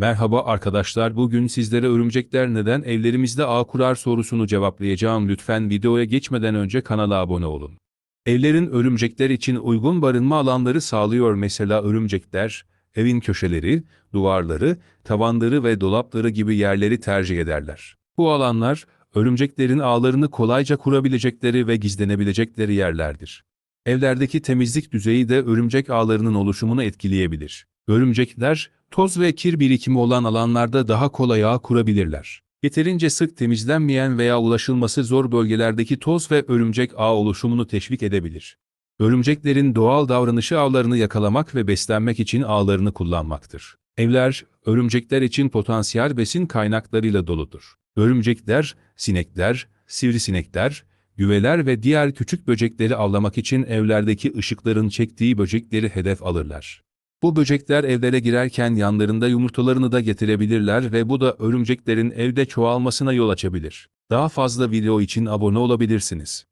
Merhaba arkadaşlar bugün sizlere örümcekler neden evlerimizde ağ kurar sorusunu cevaplayacağım lütfen videoya geçmeden önce kanala abone olun. Evlerin örümcekler için uygun barınma alanları sağlıyor mesela örümcekler, evin köşeleri, duvarları, tavanları ve dolapları gibi yerleri tercih ederler. Bu alanlar, örümceklerin ağlarını kolayca kurabilecekleri ve gizlenebilecekleri yerlerdir. Evlerdeki temizlik düzeyi de örümcek ağlarının oluşumunu etkileyebilir. Örümcekler, toz ve kir birikimi olan alanlarda daha kolay ağ kurabilirler. Yeterince sık temizlenmeyen veya ulaşılması zor bölgelerdeki toz ve örümcek ağ oluşumunu teşvik edebilir. Örümceklerin doğal davranışı avlarını yakalamak ve beslenmek için ağlarını kullanmaktır. Evler, örümcekler için potansiyel besin kaynaklarıyla doludur. Örümcekler, sinekler, sivrisinekler, güveler ve diğer küçük böcekleri avlamak için evlerdeki ışıkların çektiği böcekleri hedef alırlar. Bu böcekler evlere girerken yanlarında yumurtalarını da getirebilirler ve bu da örümceklerin evde çoğalmasına yol açabilir. Daha fazla video için abone olabilirsiniz.